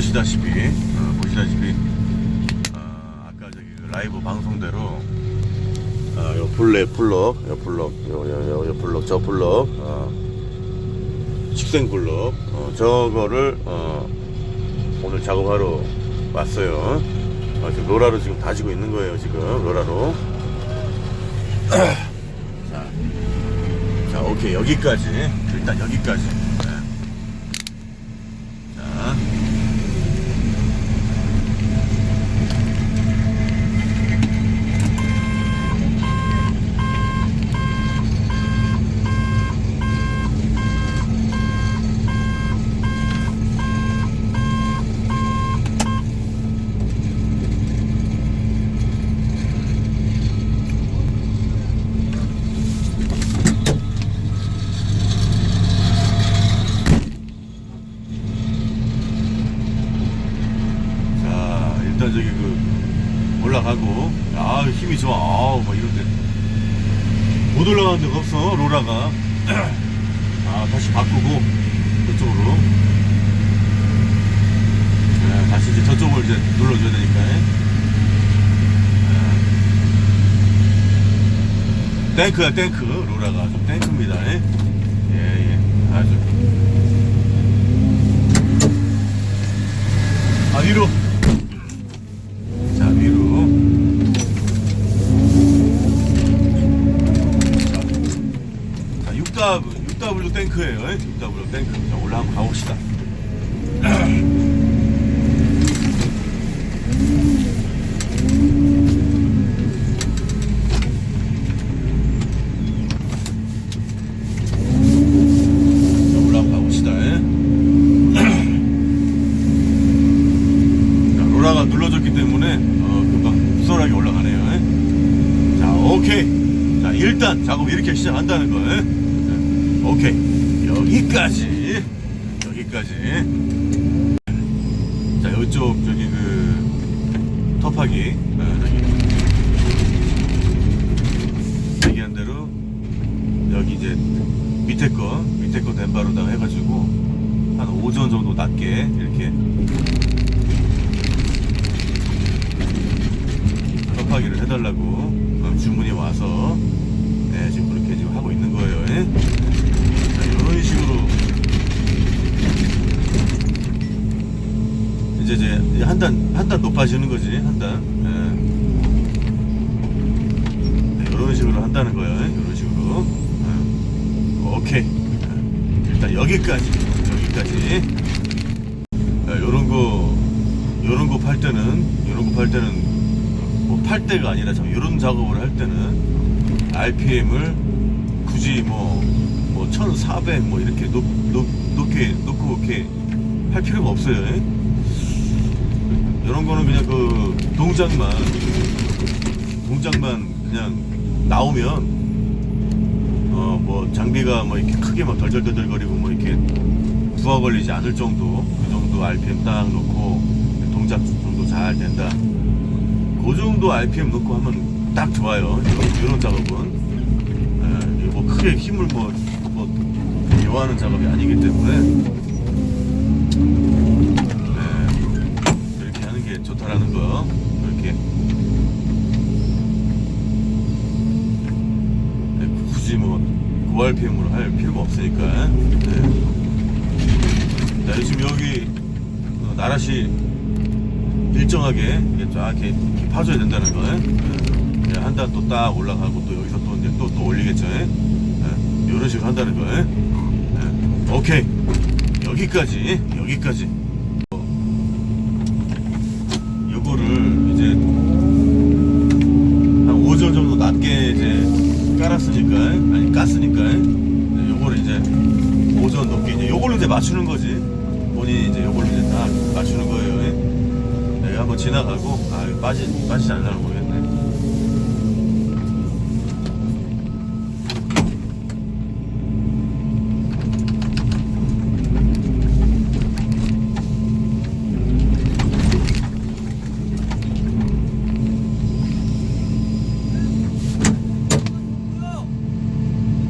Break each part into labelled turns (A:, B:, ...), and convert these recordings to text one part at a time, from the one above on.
A: 보시다시피 어, 보시다시피 어, 아까 저기 그 라이브 방송대로 어, 요 블랙 블럭 요 블럭 요, 요, 블럭 저 블럭 어, 식생 블럭 어, 저거를 어, 오늘 작업하러 왔어요. 어, 지금 로라로 지금 다지고 있는 거예요 지금 로라로. 자, 자 오케이 여기까지. 일단 여기까지 네. 자 자, 일단 저기 그 올라가고 아 힘이 좋아 아우 막 이런데 못 올라가는 데가 없어 로라가. 아 다시 바꾸고 저쪽으로. 네, 다시 이제 저쪽을 이제 눌러줘야 되니까 네. 탱크야 탱크. 로라가 좀 탱크입니다 예예. 아주. 아 위로 6W 6W 탱크예요 6W 탱크 자 올라 한번 가봅시다 로라가 눌러졌기 때문에 어, 금방 수월하게 올라가네요. 자, 오케이. 자, 일단 작업 이렇게 시작한다는 거예요. 자, 오케이. 여기까지. 여기까지. 자, 이쪽 저기 그 터파기 어, 저기 얘기한 대로 여기 이제 밑에 거 밑에 거 덴바로다가 해가지고 한 5전 정도 낮게 이렇게 협하기를 해달라고 어, 주문이 와서 네, 지금 그렇게 지금 하고 있는 거예요. 예? 자, 이런 식으로 이제 이제 한 단 한 단 높아지는 거지 한 단. 예. 네, 이런 식으로 한다는 거예요. 이런 식으로. 예. 오케이. 예. 일단 여기까지 여기까지. 자, 요런 거 요런 거 팔 때는 요런 거 팔 때는 뭐 팔 때가 아니라 참 이런 작업을 할 때는 RPM을 굳이 뭐 뭐 1400 뭐 이렇게 높, 높, 높게 놓고 이렇게 할 필요가 없어요. 이런 거는 그냥 그 동작만 동작만 그냥 나오면 어 뭐 장비가 뭐 이렇게 크게 막 덜덜덜덜거리고 뭐 이렇게 부하 걸리지 않을 정도 그 정도 RPM 딱 놓고 동작 정도 잘 된다. 그 정도 RPM 넣고 하면 딱 좋아요. 이런, 이런 작업은. 예, 뭐 크게 힘을 뭐, 뭐, 요하는 작업이 아니기 때문에. 좋다라는 거. 이렇게. 예, 굳이 뭐, 고RPM으로 할 필요가 없으니까. 예. 자, 지금 여기, 어, 나라시 일정하게 쫙 이렇게, 파줘야 된다는 거예요. 한단 또 딱 올라가고 또 여기서 또 또, 또 올리겠죠. 예? 이런 식으로 한다는 거예요. 예. 오케이. 여기까지, 여기까지. 어, 요거를 이제 한 5절 정도 낮게 이제 깔았으니까, 아니, 깠으니까, 네, 요거를 이제 5절 높게 이제 요걸로 이제 맞추는 거지. 본인이 이제 요걸로 이제 딱 맞추는 거예요. 예? 내가 한번 지나가고 아 빠지 빠지지 않나 모르겠네.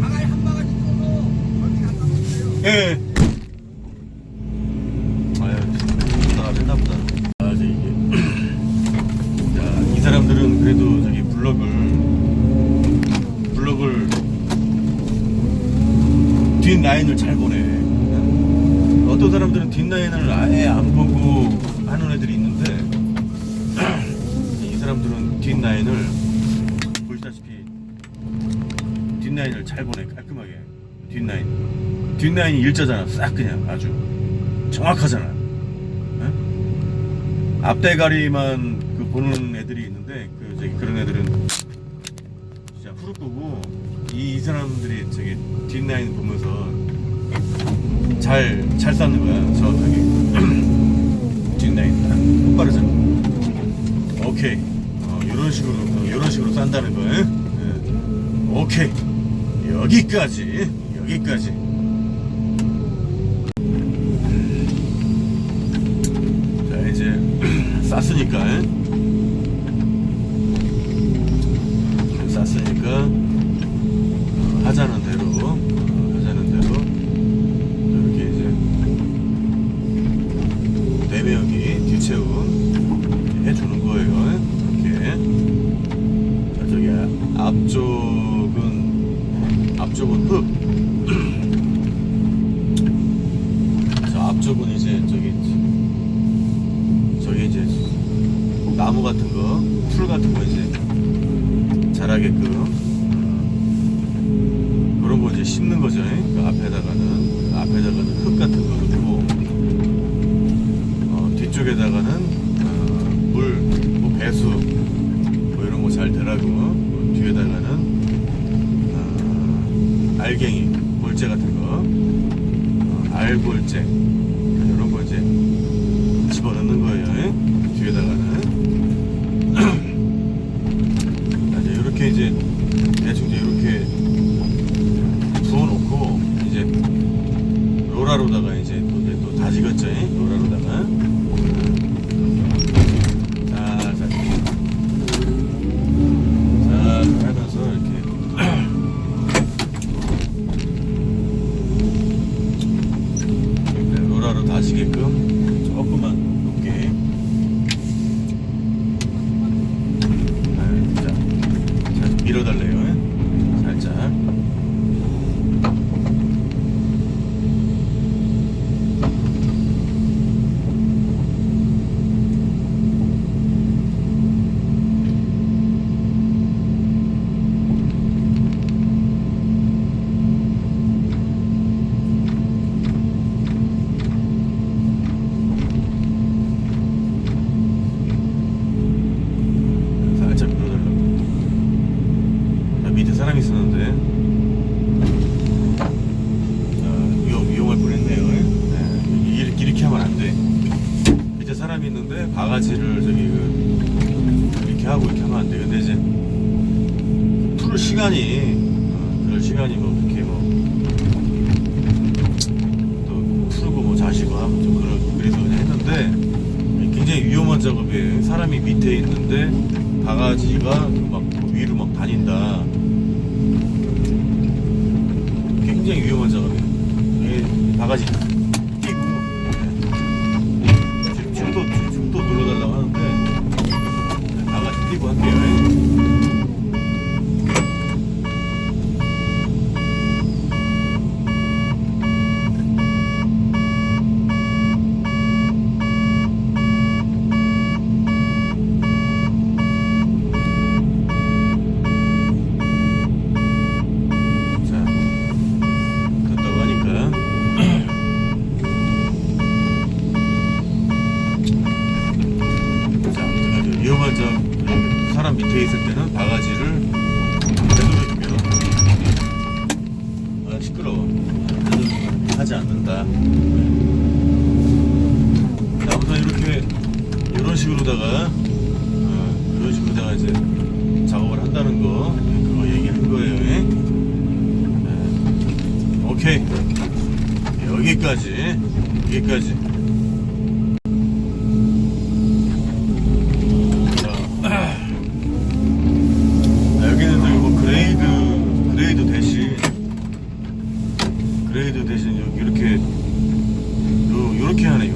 B: 방아에 한 바가지 쏘고 저기 갔다 오세요.
A: 예. 아유, 나가네. 뒷라인을 잘 보내. 어떤 사람들은 뒷라인을 아예 안 보고 하는 애들이 있는데 이 사람들은 뒷라인을 보시다시피 뒷라인을 잘 보내 깔끔하게 뒷라인 뒷라인이 일자잖아 싹 그냥 아주 정확하잖아 응? 앞대가리만 그 보는 애들이 있는데 그 저기 그런 애들은 진짜 후루꾸고 이, 이 사람들이 저기 뒷라인 보면서 잘, 잘 쌓는 거야, 정확하게. 뒷라인 딱 똑바로 잡고. 오케이. 어, 이런 식으로, 어, 이런 식으로 싼다는 거야. 예. 오케이. 여기까지. 여기까지. 앞쪽은 흙. 저 앞쪽은 이제 저기 저기 이제 나무 같은 거, 풀 같은 거 이제 자라게끔 어, 그런 거 이제 심는 거죠. 그 앞에다가는 앞에다가는 흙 같은 거 넣고 어, 뒤쪽에다가는 어, 물, 뭐 배수 뭐 이런 거 잘 되라고 알갱이, 골재 같은 거, 어, 알골재 시간이, 어, 그럴 시간이 뭐, 그렇게 뭐, 또 풀고 뭐 자시고 하면 좀 그러, 그래서 그냥 했는데, 굉장히 위험한 작업이에요. 사람이 밑에 있는데 바가지가 막 위로 막 다닌다. 굉장히 위험한 작업이에요. 이게 바가지 끼고 지금 춤도 춤도 눌러달라고 하는데 네, 바가지 끼고 할게요. 자, 됐다고 하니까. 자, 아무튼 아주 위험한 점, 사람 밑에 있을 때는 바가지를 되도록이면, 아, 시끄러워. 하지 않는다. 자, 아무튼 이렇게, 이런 식으로다가, 어, 이런 식으로다가 이제 작업을 한다는 거, 예, 그거 얘기한 거예요. 예? 네. 오케이 여기까지 여기까지 요